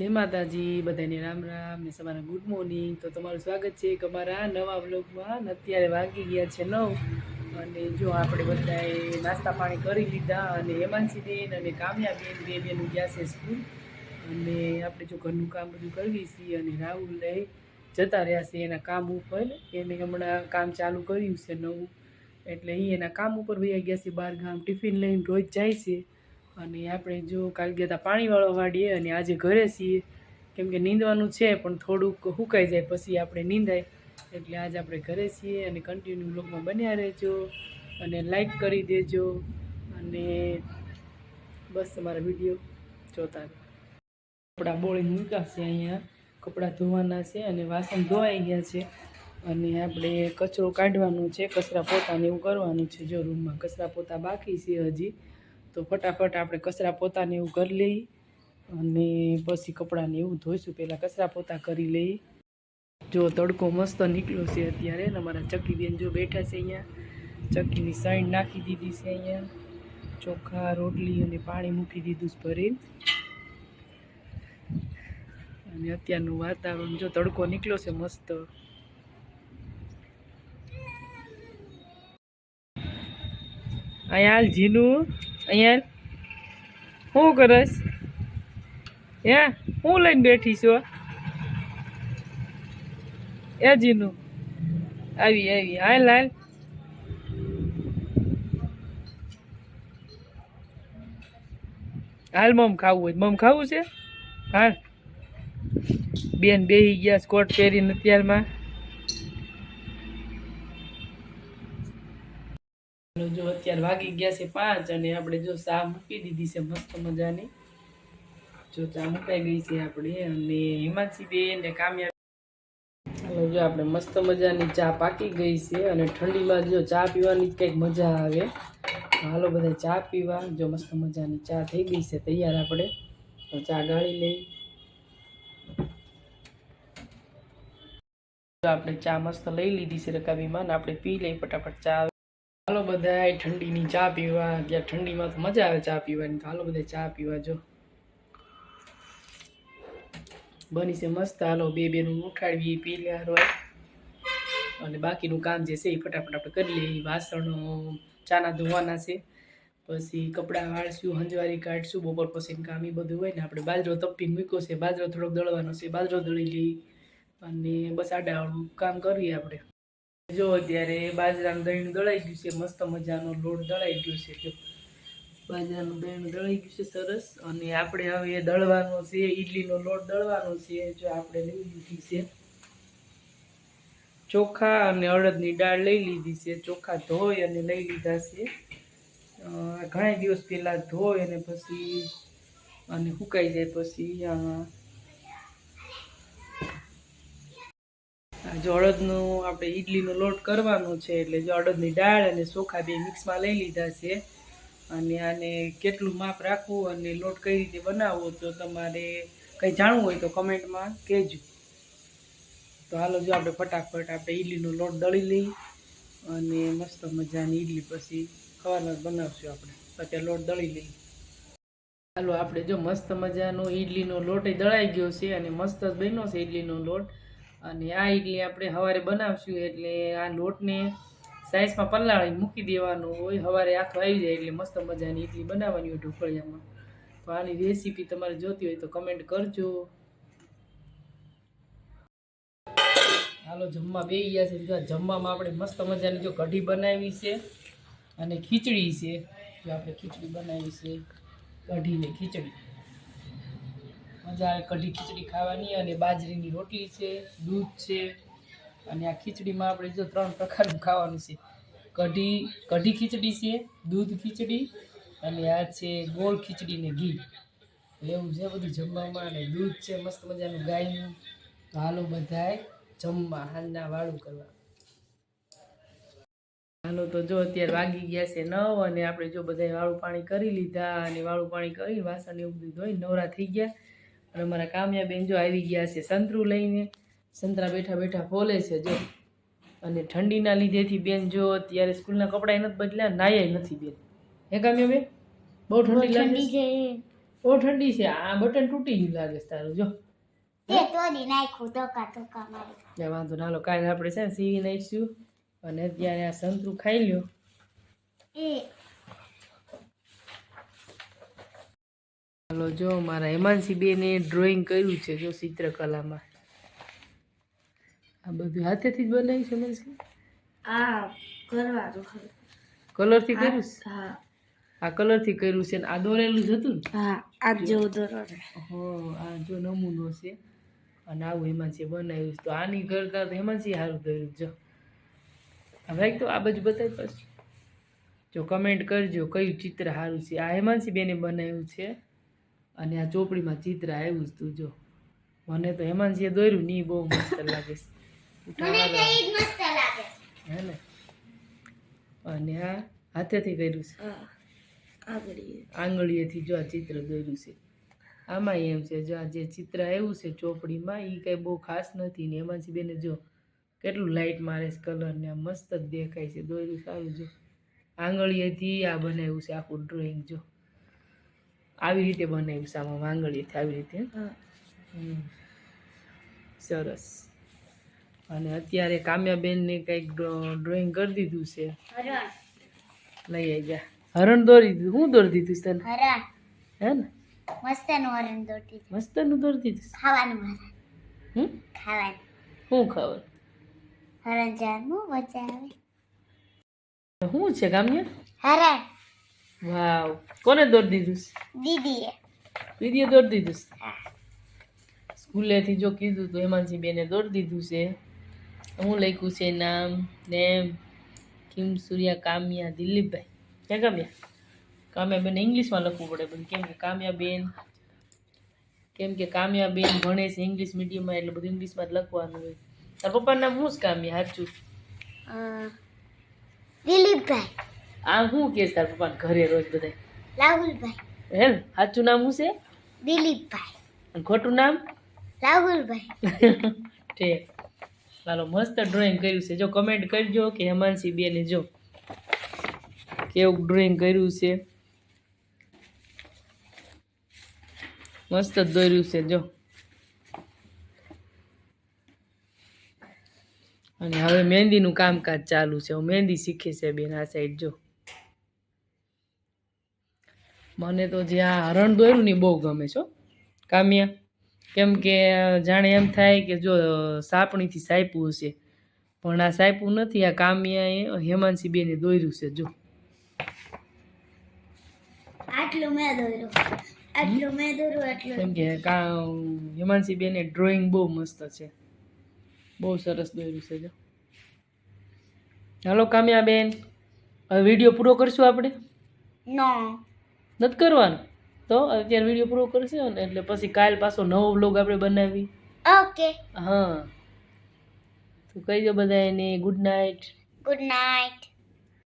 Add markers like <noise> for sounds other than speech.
જય માતાજી, બધાને રામ રામ ને તમારા ગુડ મોર્નિંગ. તો તમારું સ્વાગત છે એક અમારા નવા બ્લોગમાં અત્યારે વાગી ગયા છે નવ અને જો આપણે બધાએ નાસ્તા પાણી કરી લીધા અને હેમાંશીબેન અને કામ્યાબેન બે બેન ગયા છે સ્કૂલ. અને આપણે જો ઘરનું કામ બધું કરવી છીએ અને રાહુલ લઈ જતા રહ્યા છે એના કામ ઉપર. એને હમણાં કામ ચાલુ કર્યું છે નવું. એટલે એ એના કામ ઉપર વૈયા ગયા છે બહાર ગામ. ટિફિન લઈને રોજ જાય છે. અને આપણે જો કાલ ગયા હતા પાણીવાળો વાડીએ અને આજે ઘરે છીએ. કેમ કે નીંદવાનું છે, પણ થોડુંક સુકાઈ જાય, પછી આપણે નીંદાય. એટલે આજે આપણે ઘરે છીએ અને કન્ટિન્યુ બ્લોગમાં બન્યા રહેજો અને લાઈક કરી દેજો અને બસ તમારા વીડિયો જોતા કપડાં બોળીને મૂક્યા છે અહીંયા. કપડાં ધોવાના છે અને વાસણ ધોવાઈ ગયા છે. અને આપણે કચરો કાઢવાનો છે કચરા પોતાને એવું કરવાનું છે. જો રૂમમાં કચરા પોતા બાકી છે હજી. તો ફટાફટ આપણે કચરા પોતાને એવું કરી લઈ અને પછી કપડાને એવું ધોઈશું. પહેલાં કચરા પોતા કરી લઈ. જો તડકો મસ્ત નીકળ્યો છે અત્યારે અમારા ચક્કીબેન જો બેઠા છે અહીંયા. ચક્કીની સાઈડ નાખી દીધી છે અહીંયા. ચોખા, રોટલી અને પાણી મૂકી દીધું છે ભરીને. અને અત્યારનું વાતાવરણ જો તડકો નીકળ્યો છે મસ્ત. અહીંયા જીનું, અહીંયા શું કરસ? હે? હું લઈને બેઠી છું? એ જીનું? આવી આવી. હાલ હાલ. હાલ મમ ખાવું હોય. મમ ખાવું છે? હાલ. બેન બેહી ગયા સ્કોટ પહેરીને અત્યારમાં. જો અત્યારે વાગી ગયા છે પાંચ અને આપણે જો ચા મૂકી દીધી છે મસ્ત મજાની. જો ચા મુકાઈ ગઈ છે આપણે અને હિમાંશી બેન ને કામ્યા ચાલો જો આપણે મસ્ત મજાની ચા પાકી ગઈ છે અને ઠંડીમાં જો ચા પીવાની કંઈક મજા આવે. હાલો બધા ચા પીવા. જો મસ્ત મજાની ચા થઈ ગઈ છે તૈયાર આપણે. તો ચા ગાળી લઈ. આપણે ચા મસ્ત લઈ લીધી છે રકાબીમાં ને આપણે પી લઈ ફટાફટ ચા હાલો બધા ઠંડીની ચા પીવા. ત્યાં ઠંડીમાં તો મજા આવે ચા પીવાની. હાલો બધા ચા પીવા જો. બની છે મસ્ત. હાલો બે બેનું ઉઠાડવી પી લે હોય અને બાકીનું કામ જે છે એ ફટાફટ આપણે કરી લઈએ. વાસણો, ચાના ધોવાના છે. પછી કપડાં વાળશું, હંજવારી કાઢશું, બપોર પછીનું કામ એ બધું હોય ને આપણે બાજરો તપીને મૂક્યો છે. બાજરો થોડોક દળવાનો છે. બાજરો દળી લઈ અને બસ આડાવાળું કામ કરીએ આપણે. જો અત્યારે બાજરાનું દહીં દળાઈ ગયું છે મસ્ત મજાનો લોટ દળાઈ ગયો છે જો. બાજરાનું દહીં દળાઈ ગયું છે સરસ. અને આપણે હવે એ દળવાનો છે ઈડલીનો લોટ દળવાનો છે જો આપણે લઈ લીધી છે. ચોખા અને અડદની દાળ લઈ લીધી છે ચોખા ધોઈ અને લઈ લીધા છે. ઘણા દિવસ પહેલાં ધોઈ અને પછી અને સુકાઈ જાય પછી અ, જો અડદનું આપણે ઈડલીનો લોટ કરવાનો છે એટલે જો અડદની દાળ અને ચોખા બે મિક્સમાં લઈ લીધા છે. અને આને કેટલું માપ રાખવું અને લોટ કઈ રીતે બનાવવો તો તમારે કંઈ જાણવું હોય તો કમેન્ટમાં કહેજો. તો હાલો જો આપણે ફટાફટ આપણે ઈડલીનો લોટ દળી લઈ અને મસ્ત મજાની ઈડલી પછી ખવાના બનાવશું આપણે. અત્યારે લોટ દળી લઈ હાલો આપણે જો મસ્ત મજાનો ઈડલીનો લોટ દળાઈ ગયો છે અને મસ્ત જ બન્યો છે ઈડલીનો લોટ. અને આ ઇડલી આપણે સવારે બનાવશું એટલે આ લોટને સાઈઝમાં પલાળી મૂકી દેવાનું હોય. સવારે આખો આવી જાય એટલે મસ્ત મજાની ઇડલી બનાવવાની હોય ઢોકળિયામાં. તો આની રેસીપી તમારે જોતી હોય તો કમેન્ટ કરજો. હાલો, જમવા બે ગયા છે. જો જમવામાં આપણે મસ્ત મજાની જો કઢી બનાવી છે અને ખીચડી છે. જો આપણે ખીચડી બનાવી છે, કઢી ને ખીચડી. મજા આવે કઢી ખીચડી ખાવાની અને બાજરીની રોટલી છે, દૂધ છે અને આ ખીચડીમાં આપણે જો ત્રણ પ્રકારનું ખાવાનું છે. કઢી કઢી ખીચડી છે, દૂધ ખીચડી અને આ છે ગોળ ખીચડી ને ઘી. એવું છે બધું જમવામાં અને દૂધ છે, મસ્ત મજાનું ગાયનું. તો હાલો બધાય જમવા, હાલના વાળું કરવા. હાલો તો જો અત્યારે વાગી ગયા છે નવ અને આપણે જો બધાય વાળું પાણી કરી લીધા અને વાળું પાણી કરી વાસણ એવું બધું ધોઈ નવરા થઈ ગયા. અને અમારા કામયાબેન જો આવી ગયા છે સંતરું લઈને સંતરા બેઠા બેઠા ફોલે છે જો. અને ઠંડીના લીધેથી બેન જો અત્યારે સ્કૂલના કપડાં નથી બદલ્યા નાયા નથી બેન. હે કામ્યાબેન? બહુ ઠંડી લાગે છે? બહુ ઠંડી છે. આ બટન તૂટી ગયું લાગે છે તારું જો. વાંધો ના લો કાલે આપણે છે ને સીવી નાખીશું અને અત્યારે આ સંતરું ખાઈ લ્યો. હાલો જો મારા હેમાંશી બેને ડ્રોઈંગ કર્યું છે જો ચિત્રકલામાં. આ બધું હાથેથી જ બનાવ્યું છે હેમાંશી? આ કરવાનું કલરથી કર્યું હા. આ કલરથી કર્યું છે ને આ દોરેલું જ હતું ને? હા આ જેવું દોરો હં આ જો નમૂનો છે. અને આવું હેમાંશી બનાવ્યું છે. તો આની કરતાં તો હેમાંશી સારું કર્યું જો. હવે તો આ બાજુ બતાવી પાછું. જો કમેન્ટ કરજો કયું ચિત્ર સારું છે. આ હેમાંશી બેને બનાવ્યું છે. અને આ ચોપડીમાં ચિત્ર આવ્યું જ તું જો. મને તો હેમાંશીએ દોર્યું નહીં બહુ મસ્ત લાગે છે. ને? અને આ હાથેથી કર્યું છે. આંગળીએથી જો આ ચિત્ર દોર્યું છે. આમાં એમ છે જો આ જે ચિત્ર આવ્યું છે ચોપડીમાં એ કંઈ બહુ ખાસ નથી ને એમાંથી બેને જો કેટલું લાઇટ મારે છે કલર ને આ મસ્ત જ દેખાય છે દોર્યું સારું જો આંગળીએથી આ બનાવ્યું છે આખું ડ્રોઈંગ જો. આવી રીતે બનાવ્યું સામા આમાં આવી રીતે. હમ. સરસ. અને અત્યારે કામ્યાબેનને કંઈક ડ્રોઈંગ કરી દીધું છે. લઈ આવી ગયા હરણ દોરી દીધું. હું દોરી દીધું છે તને? હે ને? મસ્તનું હરણ દોરી મસ્તનું દોરી દીધું ખાવાનું હમ? ખાવાનું. શું ખબર હરણ જાનું મજા આવે. શું છે કામ્યા? હરણ. વાવ કોને દોરી દીધું? દીદીએ. દીદીએ દોરી દીધું છે? હા. સ્કૂલેથી જો કીધું તો હેમાંશી બેને દોરી દીધું છે. હું લખ્યું છે નામ નેમ કિમ સૂર્યા કામ્યા દિલીપભાઈ. ક્યાં કામ્યા? કામ્યા બેન ઇંગ્લિશમાં લખવું પડે બધું કેમ કે કામ્યા બેન કેમ કે કામ્યા બેન ભણે છે ઇંગ્લિશ મીડિયમમાં એટલે બધું ઇંગ્લિશમાં જ લખવાનું હોય. તારા પપ્પાનું નામ શું છે કામ્યા? સાચું? અ, દિલીપભાઈ. આ શું કે તાર પપ્પા ઘરે રોજ બધા રાહુલભાઈ. હે સાચું નામ શું છે? દિલીપભાઈ. ખોટું નામ? રાહુલભાઈ. <laughs> ઠીક. ચાલો મસ્ત ડ્રોઈંગ કર્યું છે. જો કમેન્ટ કરજો કે હેમાનસી બેને જો કેવું ડ્રોઈંગ કર્યું છે. મસ્ત દોર્યું છે જો. અને હવે મહેંદીનું કામકાજ ચાલુ છે. હું મહેંદી શીખે છે બેન આ સાઈડ જો. મને તો જે આ હરણ દોર્યું ને બહુ ગમે છે કામ્યા કેમ કે જાણે એમ થાય કે જો સાપણીથી સાયપું હશે. પણ આ સાયપું નથી આ કામ્યાએ હેમાંશી બેને દોર્યું છે જો. આટલું મેં દોર્યું આટલું મેં દોર્યું એટલું કેમ કે કા હેમાંશી બેને ડ્રોઈંગ બહુ મસ્ત છે. બહુ સરસ દોર્યું છે જો. હાલો કામ્યા બેન હવે વીડિયો પૂરો કરશું આપણે? નો. નથી કરવાનું. તો અત્યારે વીડિયો પૂરો કરશે ને એટલે પછી કાલ પાછો નવો વ્લોગ આપણે બનાવી ઓકે હા. તો કહી દો બધાને ગુડ નાઇટ ગુડ નાઇટ